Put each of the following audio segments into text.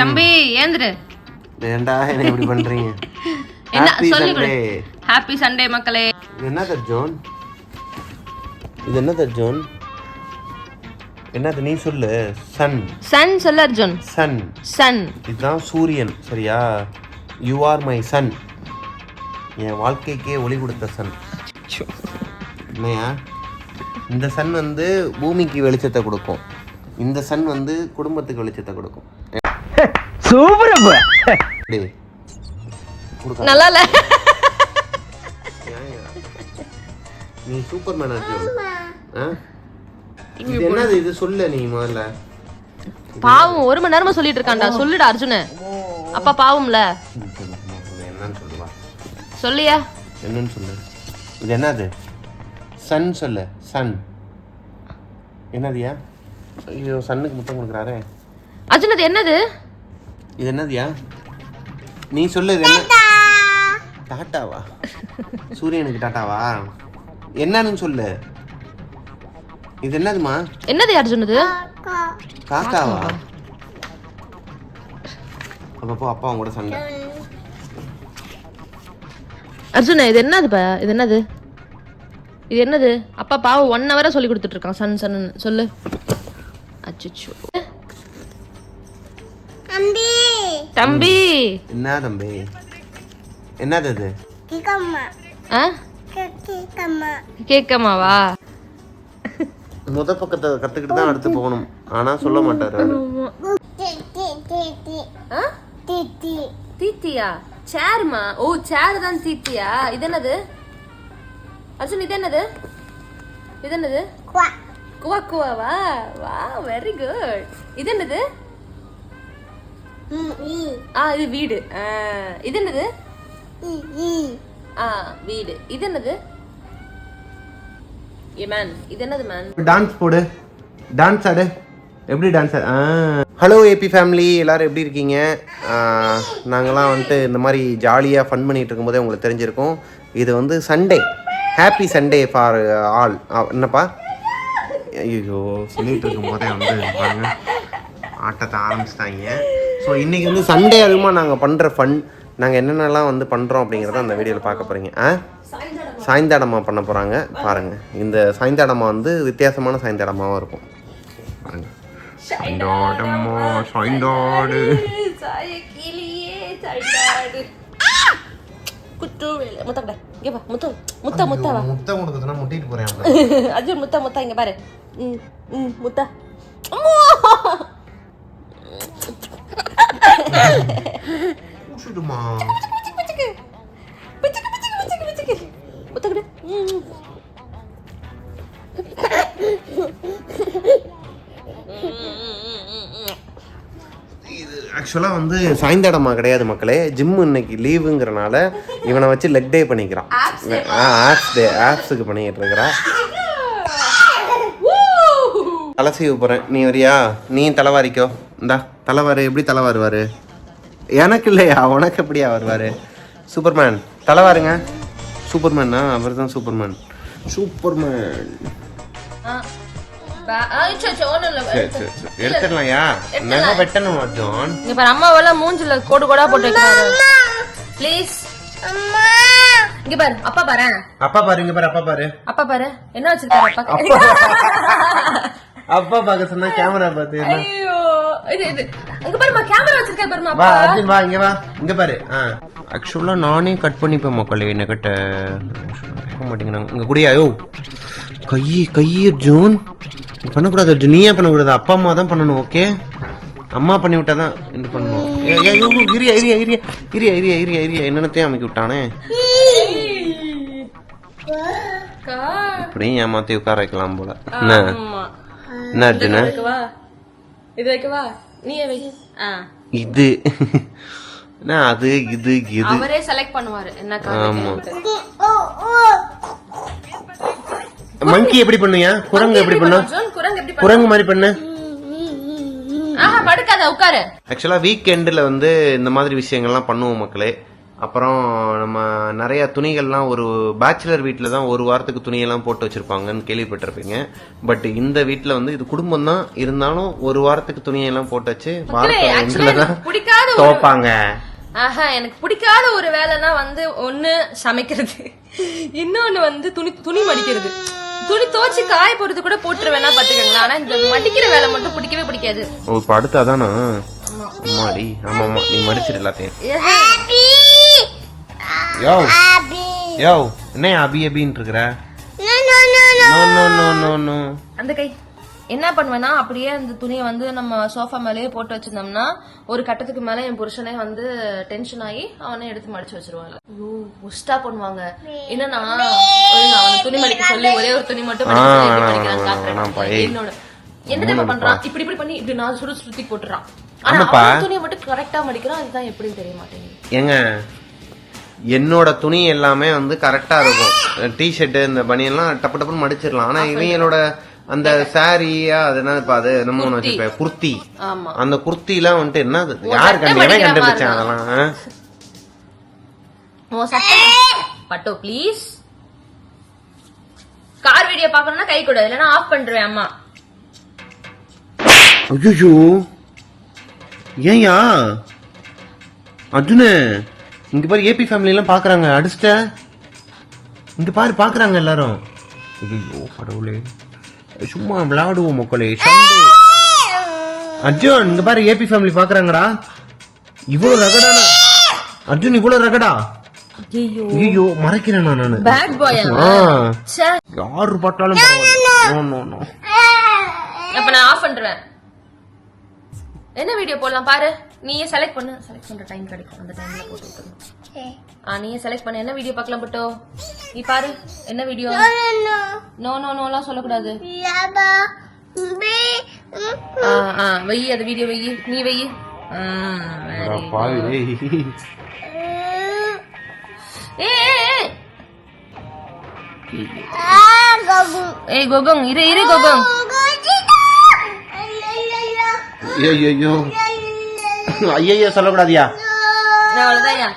தம்பி ஏந்திரு. ஏன்டா என்ன இப்படி பண்றீங்க? என்ன சொல்லி கொடு. ஹாப்பி சண்டே மக்களே. என்ன தர்ஜோன் இது என்ன தர்ஜோன் என்னது நீ சொல்லு. சன் சன் சொல்ல அர்ஜுன் சன் சன் இதுதான் சூரியன் சரியா? யூ ஆர் மை சன் என் வாழ்க்கைக்கே ஒளி கொடுத்த சன் இந்த சன் வந்து பூமிக்கு வெளிச்சத்தை கொடுக்கும். இந்த சன் வந்து குடும்பத்துக்கு வெளிச்சத்தை கொடுக்கும். டேய், கொடுக்காத. நல்லா இல்ல நீ சூப்பர் மேன் இது என்னது இது? சொல்லு நீ முதல்ல. பாவம் ஒரு மணி நேரமா சொல்லிட்டு இருக்கான்டா. சொல்லுடா அர்ஜுன. அப்பா பாவம்ல. என்னன்னு சொல்லுவா சொல்லியா? என்னன்னு சொல்லு. இது என்னது? சன் சொல்லு சன். என்னதுயா ஐயோ சன்னுக்கு முத்தம் கொடுக்குறாரே. அர்ஜுன் அது என்னது? இது என்னதுயா? நீ சொல்லு இது என்ன? டாட்டாவா? சூரியனுக்கு டாட்டாவா? என்னன்னு சொல்லு. இது என்னதுமா என்னது அர்ஜுன் இது காக்காவா? அப்பப்போ அப்பா அவங்க கூட சண்டை. அர்ஜுன இது என்னது பா? இது என்னது? இது என்னது? அப்பா பாவம் ஒன் ஹவரா சொல்லி கொடுத்துட்டு இருக்கான் சன் சன் சொல்லு. அச்சோ தம்பி. என்ன தம்பி? என்னது இது? ஆ? கேக்கமாவா முத பக்கத்தை கத்துக்கிட்டு தான் அடுத்து போகணும். ஆனா சொல்ல மாட்டாரு. தீத்தியா? சேர்மா? ஓ சேர் தான் தீத்தியா? இது என்னது அர்ஜுன் இது என்னது இது என்னது குவா குவாவா? வா வெரி குட் இது என்னது ஆ இது வீடு. ஆ, இது என்னது? ஆ வீடு. இது என்னது? ஏ மேன் இது என்னது மேன் டான்ஸ் போடு. டான்ஸ் ஆடு. எப்படி டான்ஸ் ஆடு ஹலோ ஏபி ஃபேமிலி எல்லாரும் எப்படி இருக்கீங்க? ஆ, நாங்கெல்லாம் வந்துட்டு இந்த மாதிரி ஜாலியாக ஃபன் பண்ணிட்டு இருக்கும்போதே உங்களுக்கு தெரிஞ்சிருக்கும். இது வந்து Sunday happy Sunday for all என்னப்பா? ஐயோ சொல்லிட்டு இருக்கும் போதே வந்து பாருங்க. ஆட்டத்தை ஆரம்பிச்சிட்டாங்க. ஸோ இன்றைக்கி வந்து சண்டே அதிகமாக நாங்கள் பண்ணுற ஃபன் நாங்கள் என்னென்னலாம் வந்து பண்ணுறோம் அப்படிங்கிறத அந்த வீடியோவில் பார்க்க போகிறீங்க ஆ? சாய்ந்தாடமா பண்ண போகிறாங்க பாருங்கள் இந்த சாய்ந்தாடமா வந்து வித்தியாசமான சாய்ந்தாடமாவும் இருக்கும். பாருங்க. சாய்ந்தாடமா சாய்ந்தாடு. குட்டு முத்தா இங்க வா. முத்த. முத்தா முத்தா வா. முத்தம் கொடுக்குதுன்னா முட்டிட்டு போகிறேன் அர்ஜுன் முத்தா முத்தா இங்க பாரு. ம் ம் முத்தா. கூட்டுமா முத்த கொடு ம். இது ஆக்சுவலாக வந்து சாய்ந்தாடமா கிடையாது மக்களே. ஜிம் இன்னைக்கு லீவுங்கிறனால இவனை வச்சு லெக் டே பண்ணிக்கிறான். ஆப்ஸ் டே ஆப்ஸுக்கு பண்ணிக்கிட்டு இருக்கிறான். தலை சீவ போகிறேன் நீ வரியா? நீ தலைவாரிக்கோ இந்தா தலைவாரு எப்படி தலைவாருவார்? எனக்கு இல்லையா உனக்கு எப்படியா வருவார்? சூப்பர்மேன். தலைவாருங்க. சூப்பர்மேனா. அவர் தான் சூப்பர்மேன் சூப்பர்மேன் எடுத்துடலாம்யா? நகை வெட்டணும் இங்க பாரு அம்மாவெல்லாம் மூஞ்சில கோடு கோடா போட்டு ப்ளீஸ் இங்க பாரு அப்பா பாரு. அப்பா பாரு இங்க பாரு அப்பா பாரு. அப்பா பாரு என்ன வச்சிருக்காரு அப்பா? அப்பா. பார்க்க சொன்னா கேமரா பார்த்து என்ன? ஐயோ இது இது அங்க பாருமா கேமரா வச்சிருக்காரு பாருமா வா அர்ஜுன் வா இங்க வா. இங்க பாரு. ஆக்சுவலா நானே கட் பண்ணிப்பேன் மக்களே என்ன கட்ட மாட்டேங்கிறாங்க. இங்க குடியா யோ. கை கை அர்ஜுன். பண்ணக்கூடாது அர்ஜுன். நீயே பண்ணக்கூடாது? அப்பா அம்மா தான் பண்ணணும் ஓகே அம்மா பண்ணி விட்டாதான் இது பண்ணணும் இரியா இரியா இரியா இரியா இரியா இரியா இரியா என்னென்னத்தையும் அமைக்க விட்டானே. இப்படியும் ஏமாத்தி உட்கார வைக்கலாம் போல. என்ன? என்ன அர்ஜுன? இது வைக்கவா நீயே வை ஆ. இது. என்ன அது இது இது? அவரே செலக்ட் பண்ணுவாரு. என்ன ஆமா. மங்கி எப்படி பண்ணுயா குரங்கு எப்படி பண்ணும் அர்ஜுன் குரங்கு எப்படி குரங்கு மாதிரி பண்ணு. ஆஹா படுக்காத உட்காரு. ஆக்சுவலாக வீக்கெண்டில் வந்து இந்த மாதிரி விஷயங்கள்லாம் பண்ணுவோம் மக்களே. அப்புறம் நம்ம நிறைய துணிகள்லாம் ஒரு பேச்சுலர் வீட்டில் தான் ஒரு வாரத்துக்கு துணியெல்லாம் போட்டு வச்சிருப்பாங்கன்னு கேள்விப்பட்டிருப்பீங்க. பட் இந்த வீட்டில் வந்து இது குடும்பம் தான் இருந்தாலும் ஒரு வாரத்துக்கு துணியெல்லாம் போட்டு வச்சு வாரத்தில் ரெண்டுல தான் துவைப்பாங்க. ஆஹா எனக்கு பிடிக்காத ஒரு வேலைனா வந்து ஒண்ணு சமைக்கிறது. இன்னொன்னு வந்து துணி துணி மடிக்கிறது. துணி துவைச்சு காய போறது கூட போட்டுருவேனா பாத்துக்கோங்களேன் ஆனா இந்த மடிக்கிற வேலை மட்டும் பிடிக்கவே பிடிக்காது. இப்போ அடுத்து அதானா அம்மாடி ஆமா ஆமா நீ மடிச்சிரு எல்லாத்தையும். யோ. யோ என்ன அபி அபின்னு இருக்கிற no no no. No no அந்த கை. என்ன பண்ணுவேன்னா அப்படியே அந்த துணியை வந்து நம்ம சோஃபா மேலேயே போட்டு வச்சிருந்தோம்னா ஒரு கட்டத்துக்கு மேல என் புருஷனே வந்து டென்ஷன் ஆகி அவனே எடுத்து மடிச்சு வச்சிருவாங்க. ஐயோ ஒஸ்டா பண்ணுவாங்க. என்னன்னா ஒரு நான் அவனை துணி மடிக்க சொல்லி ஒரே ஒரு துணி மட்டும். என்னோட என்ன பண்றான்? இப்படி இப்படி பண்ணி இப்படி நான் சுடு சுத்தி போட்டுறான். ஆமாப்பா. துணியை மட்டும் கரெக்டா மடிக்கிறான் அதுதான் எப்படின்னு தெரிய மாட்டேங்குது. ஏங்க என்னோட துணி எல்லாமே வந்து கரெக்டா இருக்கும். டிஷர்ட் இந்த பனியெல்லாம் டப்பு டப்புன்னு மடிச்சிடலாம். ஆனா இவங்களோட அந்த சாரியா அது என்ன இப்ப அது நம்ம ஒண்ணு வச்சிருப்பேன் குர்த்தி. அந்த குர்த்திலாம் வந்துட்டு என்ன அது? யார் சட்டை கண்டு எவன் மடிக்கிற கண்டுபிடிச்சான் அதெல்லாம் பட்டோ ப்ளீஸ் கார் வீடியோ பார்க்கணும்னா கை கொடு இல்லைன்னா ஆஃப் பண்ணிடுவேன் அம்மா. ஐயோ ஏன்யா அர்ஜுனு இங்க பாரு ஏபி ஃபேமிலி எல்லாம் பாக்குறாங்க. அடிச்சிட்ட? இங்க பாரு பாக்குறாங்க எல்லாரும். ஐயோ கடவுளே. சும்மா விளையாடுவோம் மக்களே அர்ஜுன் இங்க பாரு ஏபி ஃபேமிலி பாக்குறாங்கடா. இவ்வளவு ரகடான அர்ஜுன் இவ்வளவு ரகடா? ஐயோ மறைக்கிறேனா நானு பேட் பாய் யாரு பார்த்தாலும் no. அப்ப நான் ஆஃப் பண்ணிடுவேன் என்ன வீடியோ போடலாம் பாரு? நீயே செலக்ட் பண்ணு. செலக்ட் பண்ற டைம் கிடைக்கும். அந்த டைம்ல போட்டு விட்டுருணும் ஆ நீயே செலக்ட் பண்ணு. என்ன வீடியோ பார்க்கலாம் பட்டோ? நீ பாரு. என்ன வீடியோ நோ நோ நோலாம் சொல்லக்கூடாது. ஆ ஆ வெயி அது வீடியோ வெயி. நீ வெயி. ஏய் கோகங் இரு இரு கோகங். ஐயோ ஐயோ சொல்லக்கூடாதியா? அவ்வளவுதான்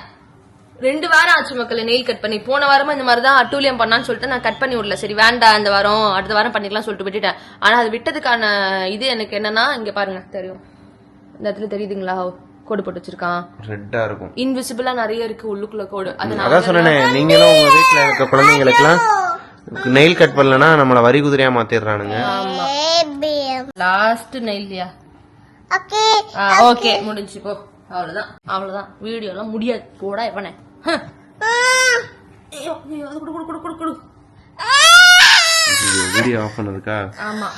ரெண்டு வாரம் ஆச்சு மக்கள் நெயில் கட் பண்ணி. போன வாரமா இந்த மாதிரி தான் அட்டூழியம் பண்ணான்னு சொல்லிட்டு நான் கட் பண்ணி விடல. சரி வேண்டாம் இந்த வாரம் அடுத்த வாரம் பண்ணிக்கலாம் சொல்லிட்டு விட்டுட்டேன். ஆனா அது விட்டதுக்கான இது எனக்கு என்னன்னா இங்க பாருங்க தெரியும். இந்த இடத்துல தெரியுதுங்களா? கோடு போட்டு வச்சிருக்கான். ரெட்டா இருக்கும். இன்விசிபிளா நிறைய இருக்கு உள்ளுக்குள்ள கோடு. அது நான் அதான் சொன்னேனே நீங்களும் உங்க வீட்ல இருக்க குழந்தைங்களுக்குலாம் நெயில் கட் பண்ணலனா நம்மள வரி குதிரையா மாத்திடுறானுங்க. ஆமா. லாஸ்ட் நெயில்லையா ஓகே. முடிஞ்சு போ. அவ்வளவுதான். அவ்வளவுதான். வீடியோ எல்லாம் முடியாது குடு, குடு, குடு, குடு, குடு. வீடியோ ஆஃப் பண்ணதுக்கா? ஆமா.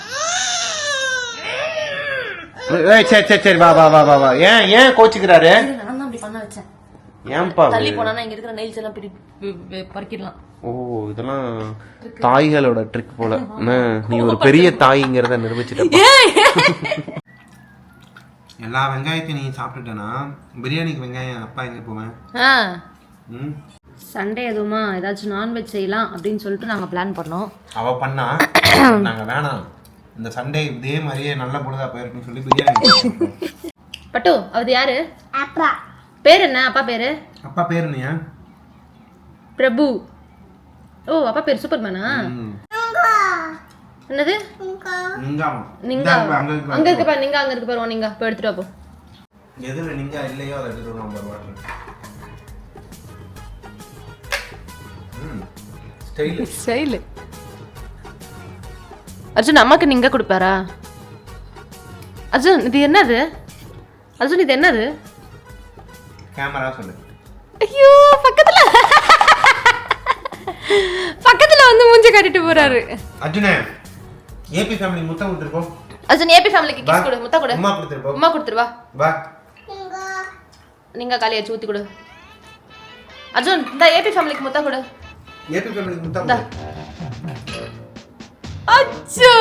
ஏய் சரி சரி சரி வா வா வா வா வா. ஏன் ஏன் கோச்சுக்கிறாரு? நான் அப்படி பண்ண வச்சேன். ஏன்பா தள்ளி போனா இங்க இருக்கிற நெயில்ஸ் எல்லாம் பறிக்கிடலாம். ஓ இதெல்லாம் தாய்களோட ட்ரிக் போல. என்ன? நீ ஒரு பெரிய தாய்ங்கிறத நிரூபிச்சிட்ட எல்லா வெங்காயத்தையும் நீ சாப்பிட்டுட்டேனா பிரியாணிக்கு வெங்காயம் அப்பா எங்க போவேன்? ம்? சண்டே எதுவுமா? ஏதாச்சும் நான்வெஜ் செய்யலாம் அப்படின்னு சொல்லிட்டு நாங்க பிளான் பண்ணோம். அவ பண்ணா நாங்க வேணாம். இந்த சண்டே இதே மாதிரியே நல்ல பொழுதா போயிருக்குன்னு சொல்லி பிரியாணி பட்டு அது யாரு? பேர் என்ன? அப்பா பேரு? அப்பா பேர் என்னையா? பிரபு. ஓ அப்பா பேர் சூப்பர்மேனா என்னது? அங்க இருக்கு பாரு நீங்க அங்க இருக்கு பாரு நீங்க போய் எடுத்துட்டு போ. எதுல நிங்கா இல்லையோ அதை எடுத்துட்டு நம்ம ஸ்டைலு. அர்ஜுன் அம்மாக்கு நீங்க கொடுப்பாரா? அர்ஜுன் இது என்னது? அர்ஜுன் இது என்னது? கேமரா சொல்லு. ஐயோ பக்கத்துல. பக்கத்துல வந்து மூஞ்சி காட்டிட்டு போறாரு. அர்ஜுனே ஏபி ஃபேமிலி முத்தம் விட்டுருக்கோம் அர்ஜுன் ஏபி ஃபேமிலிக்கு கிஸ் கொடு முத்தா கொடு. உமா கொடுத்துருப்போம் அம்மா கொடுத்துருவா. வா. நீங்க. காலியாச்சு ஊத்தி கொடு. அர்ஜுன் இந்த ஏபி ஃபேமிலிக்கு முத்தா கொடு. ஏபி ஃபேமிலி முத்தம் இந்தா. அச்சோ.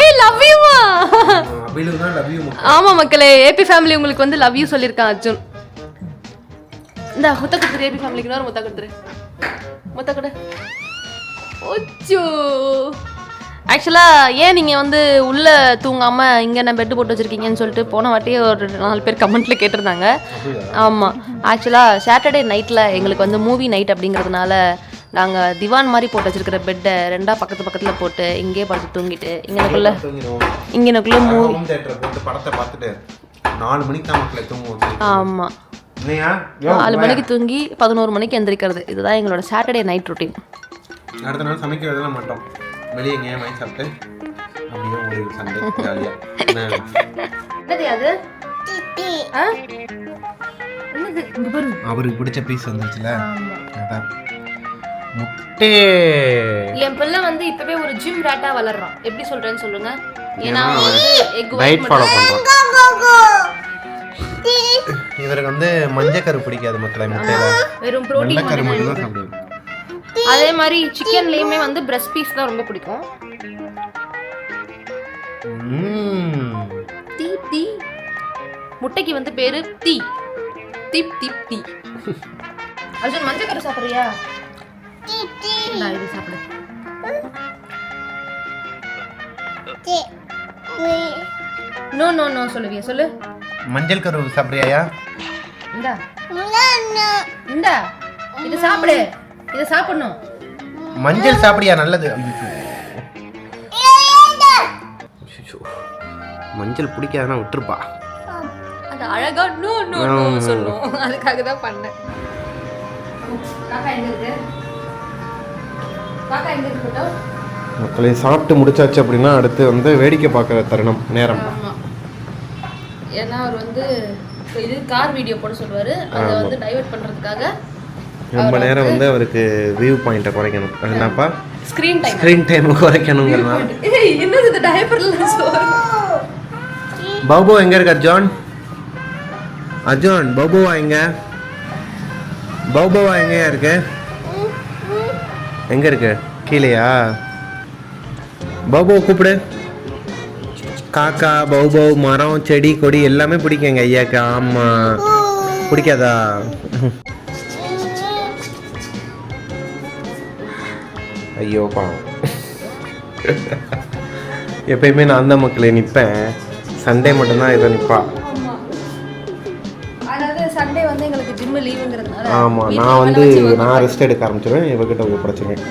ஏய் லவ் யூ ஆமா மக்களே ஏபி ஃபேமிலி உங்களுக்கு வந்து லவ் யூ சொல்லிருக்கான் அர்ஜுன். இந்த முத்த கொடுத்துரு ஏபி ஃபேமிலிக்கு இன்னொரு முத்த கொடுத்துரு. முத்த கொடு. ஆக்சுவலாக ஏன் நீங்கள் வந்து உள்ளே தூங்காமல் இங்கே நான் பெட்டு போட்டு வச்சுருக்கீங்கன்னு சொல்லிட்டு போன வாட்டியே ஒரு நாலு பேர் கமெண்ட்டில் கேட்டிருந்தாங்க. ஆமாம் ஆக்சுவலாக சாட்டர்டே நைட்டில் எங்களுக்கு வந்து மூவி நைட் அப்படிங்கிறதுனால நாங்கள் திவான் மாதிரி போட்டு வச்சிருக்கிற பெட்டை ரெண்டாக பக்கத்து பக்கத்தில் போட்டு இங்கேயே படுத்து தூங்கிட்டு இங்கனக்குள்ளே இங்கனக்குள்ளே மூவி படத்தை பார்த்துட்டு நாலு மணிக்கு தான் மக்களை தூங்குவோம் ஆமாம் நாலு மணிக்கு தூங்கி பதினோரு மணிக்கு எந்திரிக்கிறது. இதுதான் எங்களோட சாட்டர்டே நைட் ரொட்டீன் அடுத்த நாள் சமைக்க வேதெல்லாம் மாட்டோம். வெளியே எங்கேயா வாங்கி சாப்பிட்டு அப்படியே ஒரு சண்டே ஜாலியாக அவருக்கு பிடிச்ச பீஸ் வந்துச்சுல அதான். முட்டை. என் பிள்ளை வந்து இப்பவே ஒரு ஜிம் ரேட்டா வளர்றான். எப்படி சொல்றேன்னு சொல்லுங்க. ஏன்னா டயட் ஃபாலோ பண்ணுறோம் இவருக்கு வந்து மஞ்சக்கரு பிடிக்காது மக்களை முட்டையில. வெறும் புரோட்டீன் வெள்ளைக்கரு மட்டும் தான் சாப்பிடுவாரு அதே மாதிரி சிக்கன்லயுமே வந்து பிரஸ்ட் பீஸ் தான் ரொம்ப பிடிக்கும். தீ தீ. முட்டைக்கு வந்து பேரு தீ. தீப் தீப் தீ. அர்ஜுன் மஞ்சள் கரு சாப்பிடுறியா? இந்தா, இது சாப்பிடு. நோ நோ நோ சொல்லுவியா சொல்லு. மஞ்சள் கரு சாப்பிட்றியா இந்தா. இந்தா. இது சாப்பிடு. இதை சாப்பிடணும். மஞ்சள் சாப்பிடியா? நல்லது. மஞ்சள் பிடிக்காதுன்னா விட்டுருப்பா. அது அழகா நோ நோ நோ சொல்லும். அதுக்காக தான் பண்ணேன். காக்கா எங்க இருக்கு? காக்கா எங்க இருக்கு photo? மக்களை சாப்பிட்டு முடிச்சாச்சு அப்படின்னா அடுத்து வந்து வேடிக்கை பார்க்குற தருணம் நேரம். ஆமா. ஏன்னா அவர் வந்து இது கார் வீடியோ போட சொல்லுவாரு. அதை வந்து டைவர்ட் பண்றதுக்காக ரொம்ப நேரம் வந்து அவருக்கு வியூ பாயிண்ட்டை குறைக்கணும். என்னப்பா? ஸ்கிரீன் டைம் ஸ்க்ரீன் டைம் குறைக்கணுங்கிறதுனால. என்னது இது டைப்பர்ல பாபு எங்க இருக்கு அர்ஜுன்? அர்ஜுன் பாபுவா எங்க? பாபுவா எங்கயா இருக்கு? எங்க இருக்கு? கீழேயா? பாபுவை கூப்பிடு. காக்கா பௌபௌ மரம் செடி கொடி எல்லாமே பிடிக்கும் எங்க ஐயாக்கு. ஆமா. பிடிக்காதா? ஐயோ பாவம். எப்பயுமே நான் தான் மக்களே நிற்பேன் சண்டே மட்டும்தான் இதை நிற்பா ஆமாம் நான் வந்து நான் ரெஸ்ட் எடுக்க ஆரம்பிச்சிருவேன் இவகிட்ட தந்து சிக்கிடு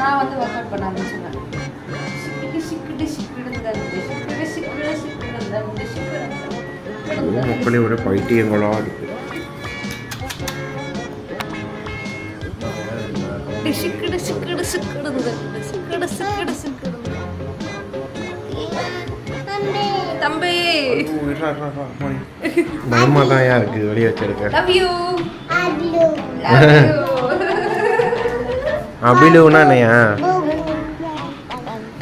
மக்களே ஒரு பைத்தியங்களா இருக்கு. சிக்கிடு சிக்கிடு சிக்கிடு தந்து சிக்கிடு சிக்கிடு தம்பி. பயமா தான் இருக்கு வெளியே வச்சு எடுக்க லவ் யூ அபிலுனா என்னையா?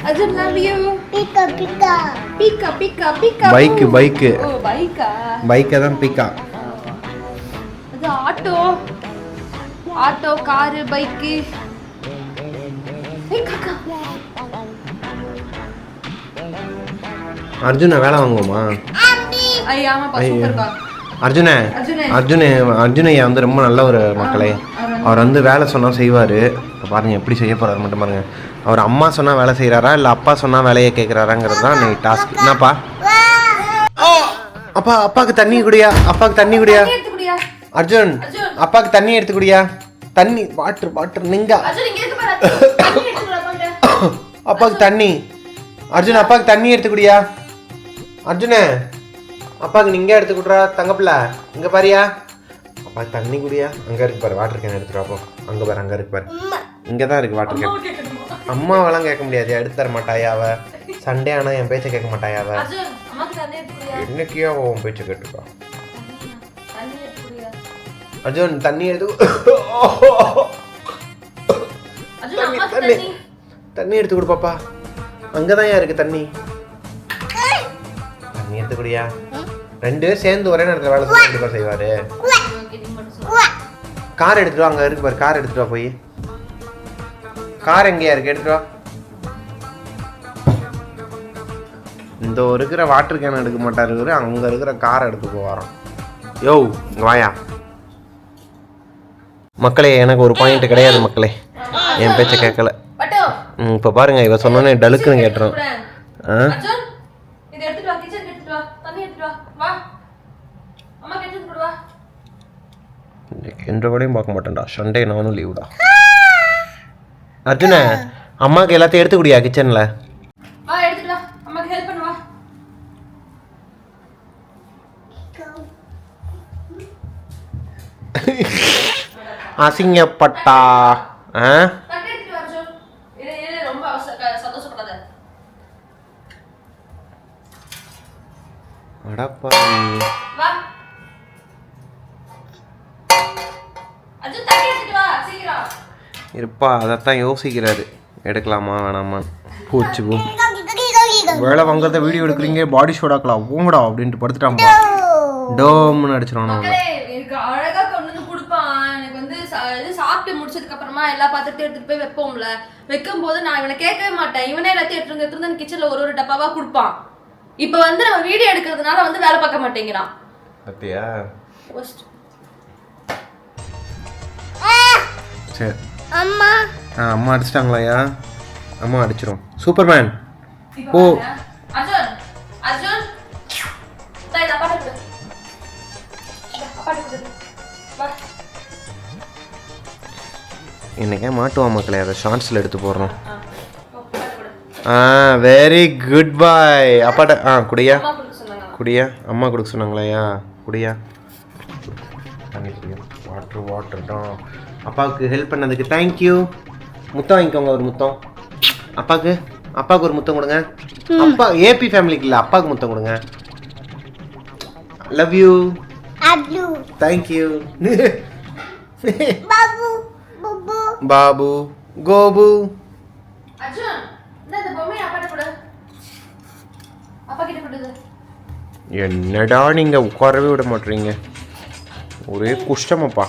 அர்ஜுன் லவ் யூ பீக்கா பீக்கா பீக்கா. Bike bike. ஓ பைக்கா? பைக்கை தான் பிக்கா. அது ஆட்டோ. Auto car bike. அர்ஜுனை வேலை வாங்குவோமா? அர்ஜுனே அர்ஜுனே. அர்ஜுனே அர்ஜுனையா வந்து ரொம்ப நல்ல ஒரு மக்களே. அவர் வந்து வேலை சொன்னால் செய்வார். பாருங்க எப்படி செய்ய போறாரு மட்டும் பாருங்க. அவர் அம்மா சொன்னால் வேலை செய்கிறாரா இல்லை அப்பா சொன்னால் வேலையை கேட்குறாராங்கிறது தான் இன்னைக்கு டாஸ்க் என்னப்பா? அப்பா அப்பாவுக்கு தண்ணி குடியா? அப்பாவுக்கு தண்ணி குடியா? அர்ஜுன் அப்பாவுக்கு தண்ணி எடுத்து குடியா? தண்ணி வாட்டர் வாட்டர் நிங்கா. அப்பாவுக்கு. தண்ணி. அர்ஜுன் அப்பாவுக்கு தண்ணி எடுத்து குடியா அர்ஜுனே அப்பாவுக்கு நீங்க எடுத்து குடுறா தங்கப்பிள்ள இங்க பாரியா. அப்பாவுக்கு தண்ணி குடியா? அங்க இருக்கு பாரு வாட்டர் கேன் எடுத்துட்டு அப்போ அங்க பாரு அங்க இருக்கு பாரு. இங்க தான் இருக்கு வாட்டர் கேன் அம்மாவெல்லாம் கேட்க முடியாது எடுத்து தர மாட்டாயா அவ? சண்டே ஆனா என் பேச்சை கேட்க மாட்டாயா அவ? என்னைக்கியோ உன் பேச்சை கேட்டுப்பா. அர்ஜுன் தண்ணி எடுத்து தண்ணி. தண்ணி. தண்ணி. எடுத்து கொடு பாப்பா. அங்கதான் இருக்கு தண்ணி. தண்ணி எடுத்து குடியா? ரெண்டு பேரும் சேர்ந்து ஒரே நேரத்தில் வேலை செஞ்சு கண்டிப்பா செய்வாரு? கார் எடுத்துட்டு வா அங்க இருக்கு பாரு கார் எடுத்துட்டு வா போய். கார் எங்கேயா இருக்கு? எடுத்துட்டு வா. இந்த இருக்கிற வாட்டர் கேன் எடுக்க மாட்டாரு அங்க இருக்கிற காரை எடுத்து போவாராம். யோ இங்க வாயா. மக்களே எனக்கு ஒரு பாயிண்ட் கிடையாது மக்களே. என் பேச்சை கேட்கல. ம், இப்போ பாருங்க இவ சொன்னோன்னே டலுக்குன்னு கேட்டுரும். ஆ? என்ற கூடயும் பார்க்க மாட்டேன்டா. சண்டே நானும் லீவுடா அர்ஜுன அம்மாவுக்கு எல்லாத்தையும் எடுத்து குடியா கிச்சனில் அசிங்கப்பட்டா? ஆ? அடப்பாவி. இருப்பா அதைத்தான் யோசிக்கிறாரு. எடுக்கலாமா வேணாமா? போச்சு போ. வேலை வாங்குறத வீடியோ எடுக்கிறீங்க பாடி ஷோடாக்கலாம் ஓங்கடா அப்படின்ட்டு படுத்துட்டாம்பா டோம்னு அடிச்சிடும் நம்ம மக்களே எனக்கு அழகா கொண்டு வந்து கொடுப்பான் எனக்கு வந்து சா- இது சாப்பிட்டு முடிச்சதுக்கு அப்புறமா எல்லா பாத்திரத்தையும் எடுத்துட்டு போய் வைப்போம்ல. வைக்கும் போது நான் இவனை கேட்கவே மாட்டேன். இவனே எல்லாத்தையும் எடுத்துட்டு எடுத்துட்டு வந்து கிச்சன்ல ஒரு ஒரு டப்பாவா கொடுப்பான். இப்போ வந்து நம்ம வீடியோ எடுக்கிறதுனால வந்து வேலை பார்க்க மாட்டேங்கிறான். சரி அம்மா. அம்மா அடிச்சிட்டாங்களாயா அம்மா அடிச்சிரும். சூப்பர்மேன் இப்போ ஓ. இன்னைக்கே மாட்டுவான் மக்களே அதை ஷார்ட்ஸில் எடுத்து போடுறோம். ஆ, வெரி குட் பாய் அப்பாட்ட ஆ குடியா? குடியா? அம்மா கொடுக்க சொன்னாங்களையா? குடியா? தண்ணி குடியா வாட்டர் வாட்டர் தான். அப்பாவுக்கு ஹெல்ப் பண்ணதுக்கு தேங்க்யூ முத்தம் வாங்கிக்கோங்க ஒரு முத்தம். அப்பாவுக்கு அப்பாவுக்கு ஒரு முத்தம் கொடுங்க. அப்பா ஏபி ஃபேமிலிக்கு இல்லை அப்பாவுக்கு முத்தம் கொடுங்க. Love you thank you Babu Gopu. கிட்ட கொடுது. என்னடா நீங்க உட்காரவே விட மாட்டீங்க? ஒரே குஷ்டமப்பா.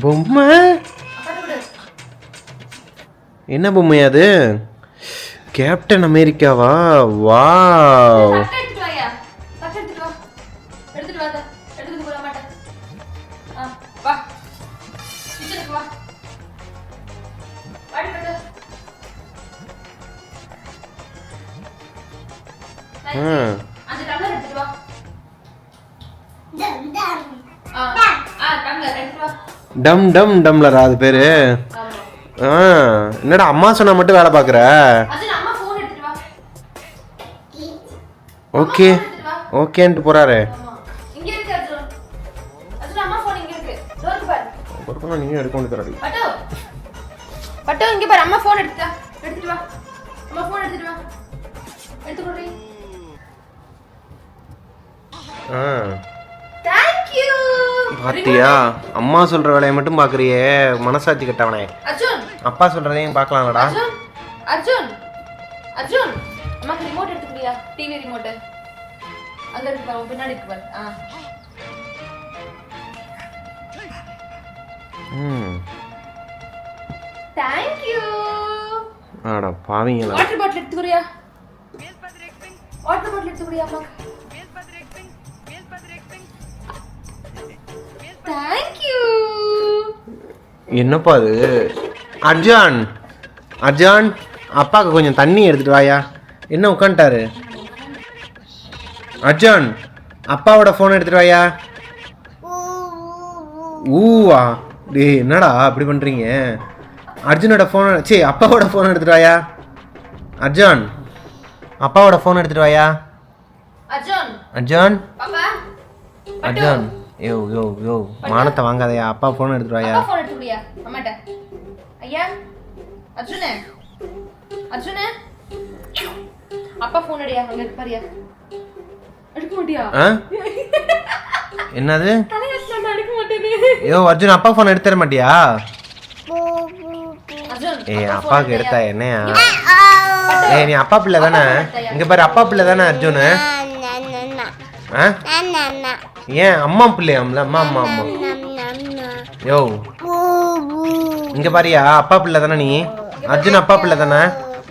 பொம்மை. என்ன பொம்மை அது? கேப்டன் அமெரிக்காவா? வாவ். டம் டம். டம்ளரா அது பேரு? ஆமா. ஆ. என்னடா அம்மா சொன்னா மட்டும் வேலை பார்க்குற? வா. ஓகே. ஓகேன்ட்டு போறாரு. நீங்க எடுக்க கொண்டு தராடி பட்டு. பட்டு இங்க பாரு அம்மா ஃபோன் எடுத்துட்டா எடுத்துட்டு வா. அம்மா ஃபோன் எடுத்துட்டு வா. எடுத்து கொடுறீ. ஆ. பாத்தியா? அம்மா சொல்ற வேலையை மட்டும் பாக்குறியே. மனசாட்சி கட்டவனே. அர்ஜுன். அப்பா சொல்றதையும் பார்க்கலாம்லடா. அர்ஜுன். அர்ஜுன். அர்ஜுன். அம்மாக்கு ரிமோட் எடுத்துக்கிறியா டிவி ரிமோட் அங்க இருக்கு பாரு பின்னாடி இருக்கு பாரு. ஆ. ம். தேங்க் யூ ஆடா பாவீங்களா. Water bottle எடுத்துக்கிறியா? வாட்டர் பாட்டில் எடுத்துக்கிறியா அம்மாக்கு? என்னப்பா அது? அர்ஜான் அர்ஜான் அப்பாவுக்கு கொஞ்சம் தண்ணி எடுத்துட்டு வாயா. என்ன உட்காந்துட்டாரு அர்ஜான் அப்பாவோட ஃபோன் எடுத்துட்டு வாயா. ஊவா. டேய் என்னடா அப்படி பண்றீங்க? அர்ஜுனோட ஃபோன் சே அப்பாவோட ஃபோன் எடுத்துட்டு வாயா. அர்ஜான் அப்பாவோட ஃபோன் எடுத்துட்டு வாயா. அர்ஜுன். அர்ஜான். அர்ஜான். யோ யோ யோ. மானத்தை வாங்காதயா. அப்பா ஃபோன் எடுத்துட்டு வாயா. அப்பா ஃபோன் எடுத்துக்கிறியா அம்மாட்ட. ஐயா அர்ஜுனே. அர்ஜுனே. அப்பா ஃபோன் அடியா? அங்க இருக்கு பாரியா. எடுக்க மாட்டியா? ஆ? என்னது? தலையாச்சு எடுக்க மாட்டேனே. ஐயோ அர்ஜுன் அப்பா ஃபோன் எடுத்து தர மாட்டியா? அர்ஜுன் ஏய் அப்பாவுக்கு எடுத்தா என்னையா? ஏய் நீ அப்பா பிள்ளை தானே? இங்க பாரு அப்பா பிள்ளை தானே அர்ஜுன்? ஆ ஏன் அம்மா பிள்ளையாம்ல? அம்மா அம்மா அம்மா. யோ. இங்க பாரியா அப்பா பிள்ளை தானே நீ? அர்ஜுன் அப்பா பிள்ளை தானே?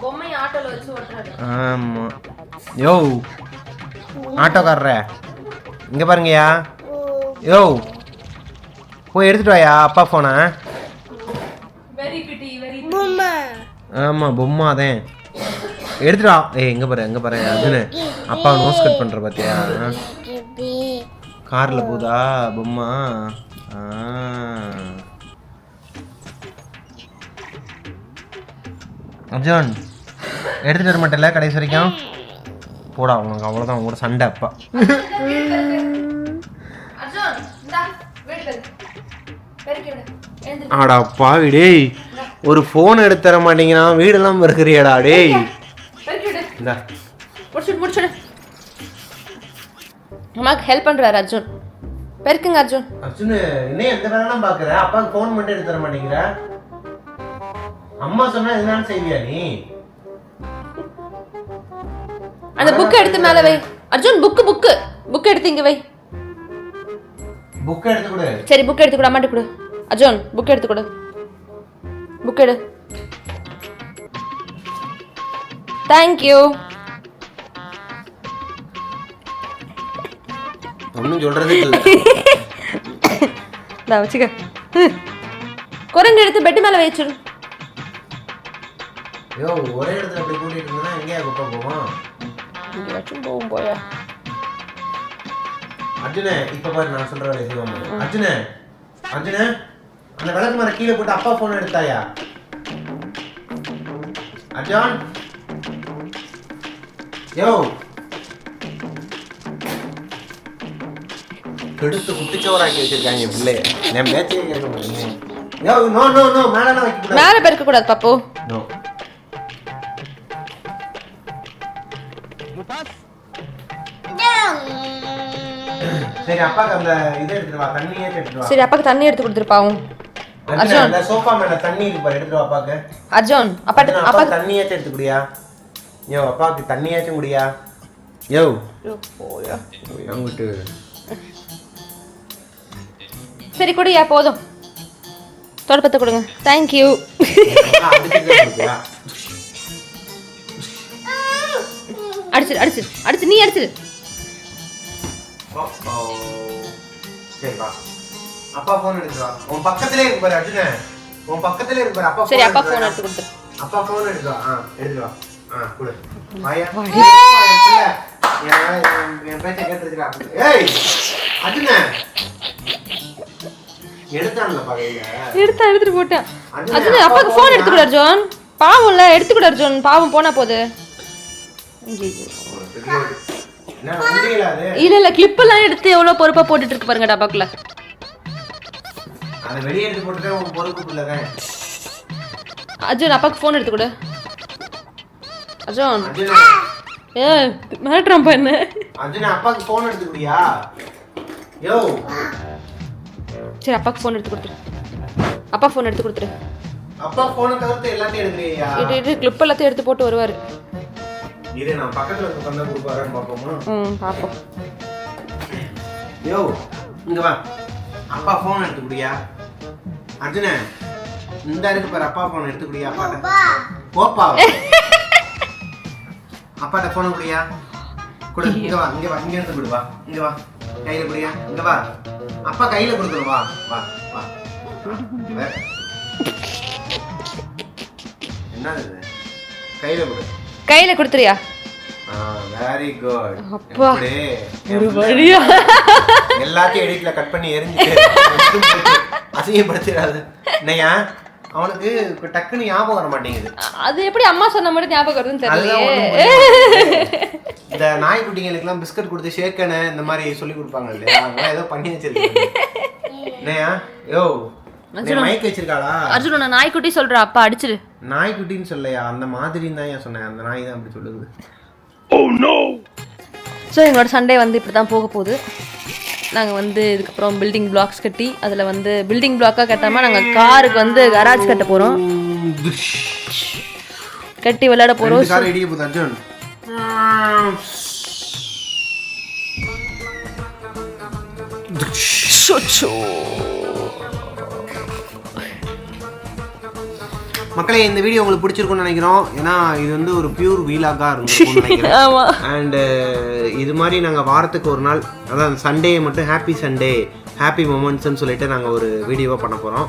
பொம்மை ஆட்டோல வச்சு ஓட்டுறாரு. ஆமா. யோ. ஆட்டோக்காரர. இங்க பாருங்கய்யா. யோ. போய் எடுத்துட்டு வாயா அப்பா வெரி ஆமாம் பொம்மா. அதேன் எடுத்துட்டு வா. ஏய் எங்கே பாரு எங்கே பாரு அதுன்னு அப்பா நோஸ் கட் பண்ணுற பார்த்தியா காரில் போதா பொம்மா? ஆ. அர்ஜுன் எடுத்துட்டு வர மாட்டேல கடைசி வரைக்கும்? போடா உனக்கு அவ்வளோதான் உங்களோட சண்டை அப்பா. ஆடா பாவி டேய். ஒரு ஃபோன் எடுத்து தர மாட்டேங்கிறான் வீடெல்லாம் இருக்கிறியாடா டேய். இந்தா. அம்மாக்கு ஹெல்ப் பண்றாரு அர்ஜுன். பெருக்குங்க அர்ஜுன். அர்ஜுன் என்ன எந்த வேலைலாம் பார்க்குற அப்பாவுக்கு ஃபோன் மட்டும் எடுத்து தர மாட்டேங்கிற? அம்மா சொன்னா எதுனாலும் செய்வியா நீ? அந்த புக் எடுத்து மேல வை. அர்ஜுன் புக்கு புக்கு புக் எடுத்து இங்க வை. புக்கை எடுத்து கொடு. சரி புக் எடுத்து கொடு அம்மாட்ட கொடு. அர்ஜுன் புக் எடுத்து கொடு. புக் எடு. தேங்க்யூ ஒன்றும் சொல்றதுக்கு இல்லை. நான் வச்சுக்க. குரங்கு எடுத்து பெட்டு மேல வச்சிரு ஐயோ ஒரே இடத்துல அப்படி கூட்டிட்டு இருந்தா எங்கேயா குப்பை போவோம் எங்கேயாச்சும் போகும் போயா. அர்ஜுனே இப்ப பாரு நான் சொல்ற வேலையை செய்வாங்க அர்ஜுனே அர்ஜுனே அந்த விளக்கு மரம் கீழே போட்டு அப்பா போன் எடுத்தாயா? அர்ஜுன்? யோ கெடுத்து குட்டிச்சோறாக்கி வச்சிருக்காங்க பிள்ளைய. என் பேச்சையே கேட்க மாட்டேங்க யோ நோ நோ நோ மேலாம் வைக்க மேல பெருக்க கூடாது பாப்பு. நோ சரி அப்பாக்கு அந்த இதை எடுத்துட்டு வா தண்ணியே எடுத்துட்டு வா. சரி அப்பாக்கு தண்ணி எடுத்து கொடுத்துருப்பாவும் அர்ஜுன், அந்த சோஃபா மேல தண்ணி இருக்கு பாரு எடுத்துட்டு வா அப்பாக்கு. அர்ஜுன் அப்பா அப்பாக்கு தண்ணியாச்சும் எடுத்து குடியா? யோ அப்பாவுக்கு தண்ணியாச்சும் குடியா? யோ. போயா. அங்கிட்டு சரி குடியா போதும். தொடப்பத்தை கொடுங்க. தேங்க்யூ அடிச்சிரு அடிச்சிரு அடிச்சு நீ அடிச்சிரு. அப்பா போன் எடுத்துவா உன் பக்கத்திலே இருக்கு பாரு அர்ஜுன உன் பக்கத்துல இருக்கு பாரு அப்பா சரி அப்பா போன் எடுத்து கொடுத்துரு. அப்பா போன் எடுத்துவா ஆ எடுத்துவா ஆ கொடு வாயா என் பிள்ளை, என் என் பேச்சை கேட்டுருச்சுடா ஏய் அர்ஜுன. எடுத்தா எடுத்துட்டு போட்டேன். அர்ஜுன், அர்ஜுன் அப்பா அப்பாக்கு phone ஃபோன் எடுத்து கொடு அர்ஜுன். பாவம்ல எடுத்து கொடு அர்ஜுன். பாவம் போனா அது? இல்ல இல்ல கிளிப் எல்லாம் எடுத்து எவ்வளவு பொறுப்பா போட்டுட்டு இருக்கு பாருங்க டப்பாக்குள்ள அதை அர்ஜுன் அப்பாக்கு ஃபோன் எடுத்து கொடு அர்ஜுன். ஏ மிரட்டுறான் என்ன. அர்ஜுன அப்பாக்கு போன் எடுத்து குடியா யோ. சரி அப்பாக்கு ஃபோன் எடுத்து கொடுத்துரு. அப்பா ஃபோன் எடுத்து கொடுத்துரு. அப்பா போனை தவிர்த்து எல்லாத்தையும் எடுக்கிறியா இது இது கிளிப் எல்லாத்தையும் எடுத்து போட்டு வருவாரு. இது நான் பக்கத்துல இருக்க சொந்த கொடுப்பாரன்னு பார்ப்போமா? ம் பார்ப்போம். யோ இங்க வா. அப்பா போன் எடுத்து குடியா அர்ஜுன இந்த இருக்கு பாரு அப்பா போன் எடுத்து குடியா அப்பாட்ட போப்பா. அப்பாட்ட போன் குடியா கொடு இங்க வா இங்க வா இங்க இருந்து கொடு வா. இங்க வா. கையில குடியா இங்க வா. அப்பா கையில கொடுத்துரு வா வா வா. என்னது இது? கையில கொடு. கையில கொடுத்துறியா? வெரி குட் அப்பா. ஒரு வழியா. எல்லாத்தையும் எடிட்ல கட் பண்ணி எரிஞ்சுட்டு அசிங்கப்படுத்திடாது. என்னையா அவனுக்கு இப்ப டக்குன்னு ஞாபகம் வர மாட்டேங்குது. அது எப்படி அம்மா சொன்ன மாதிரி ஞாபகம் வருதுன்னு புரியல. இந்த நாய்க்குட்டிங்களுக்குலாம் பிஸ்கட் கொடுத்து ஷேக்கனு இந்த மாதிரி சொல்லி கொடுப்பாங்க இல்லையா? அதெல்லாம் ஏதோ பண்ணி வச்சிருக்காங்க. என்னையா யோ மைக் வச்சிருக்காளா? அர்ஜுன் நான் நாய்க்குட்டி சொல்ற அப்பா அடிச்சிரு. நாய்க்குட்டின்னு சொல்லையா அந்த மாதிரின்னு தான் ஏன் சொன்னேன். அந்த நாய் தான் அப்படி சொல்லுது. ஸோ எங்களோட சண்டே வந்து இப்படி தான் போக போகுது. நாங்கள் வந்து இதுக்கப்புறம் பில்டிங் பிளாக்ஸ் கட்டி அதில் வந்து பில்டிங் பிளாக்காக கட்டாமல் நாங்கள் காருக்கு வந்து கராஜ் கட்ட போகிறோம் கட்டி விளையாட போகிறோம் ரெண்டு மக்களே இந்த வீடியோ உங்களுக்கு பிடிச்சிருக்கும்னு நினைக்கிறோம். ஏன்னா இது வந்து ஒரு பியூர் வீலாகா இருக்கும் அண்டு இது மாதிரி நாங்கள் வாரத்துக்கு ஒரு நாள் அதாவது சண்டே மட்டும் ஹாப்பி சண்டே ஹாப்பி மூமெண்ட்ஸ்னு சொல்லிட்டு நாங்கள் ஒரு வீடியோவாக பண்ண போகிறோம்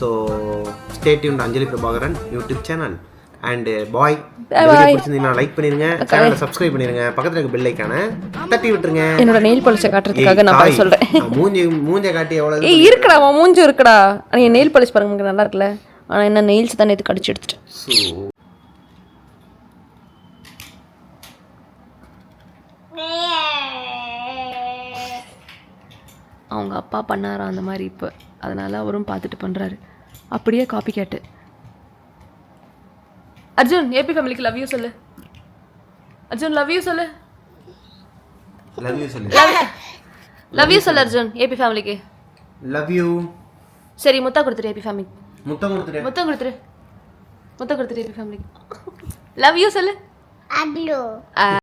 so stay tuned Anjali Prabhakaran YouTube channel and bye பிடிச்சிருந்தீங்கன்னா like பண்ணிருங்க. சேனலை சப்ஸ்கிரைப் பண்ணிருங்க. பக்கத்தில் இருக்க பெல் ஐக்கான தட்டி விட்டுருங்க. என்னோட நெயில் பாலிஷை காட்டுறதுக்காக நான் சொல்றேன். மூஞ்சி மூஞ்ச காட்டி எவ்வளோ ஏய் இருக்குடா உன் மூஞ்சும் இருக்குடா. என் நெயில் பாலிஷ் பாருங்க நல்லா இருக்குல்ல? ஆனால் என்ன நெயில்ஸ் தான் நேற்று கடிச்சு எடுத்துட்டேன். அவங்க அப்பா பண்ணாரா அந்த மாதிரி இப்போ. அதனால அவரும் பார்த்துட்டு பண்ணுறாரு அப்படியே காப்பி கேட்டு அர்ஜுன் ஏபி ஃபேமிலிக்கு லவ் யூ சொல்லு. அர்ஜுன் லவ் யூ சொல்லு. லவ் யூ சொல்லு. லவ் யூ சொல்லு அர்ஜுன் ஏபி ஃபேமிலிக்கு லவ் யூ சரி முத்தா கொடுத்துரு ஏபி ஃபேமிலி முத்தம் கொடுத்துட்டு முத்தம் கொடுத்துரு முத்தம் கொடுத்துரு ஃபேமிலிக்கு லவ் யூ சொல்லு.